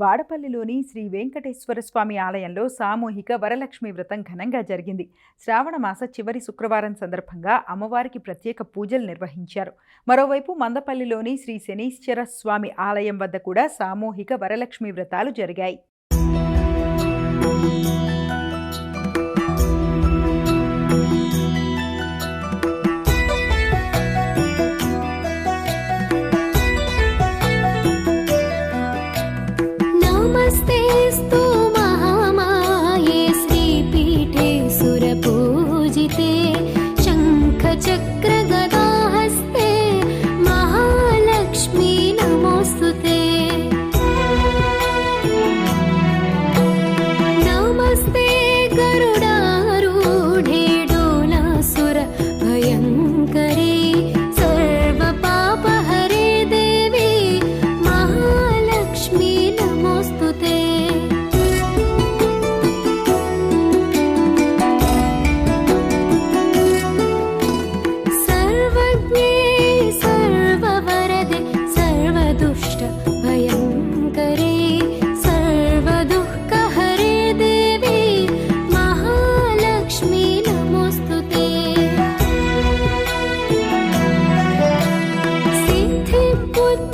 వాడపల్లిలోని శ్రీ వెంకటేశ్వర స్వామి ఆలయంలో సామూహిక వరలక్ష్మి వ్రతం ఘనంగా జరిగింది. శ్రావణ మాస చివరి శుక్రవారం సందర్భంగా అమ్మవారికి ప్రత్యేక పూజలు నిర్వహించారు. మరోవైపు మందపల్లిలోని శ్రీ శనీశ్వర స్వామి ఆలయం వద్ద కూడా సామూహిక వరలక్ష్మి వ్రతాలు జరిగాయి. शङ्खचक्र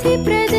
ti presente.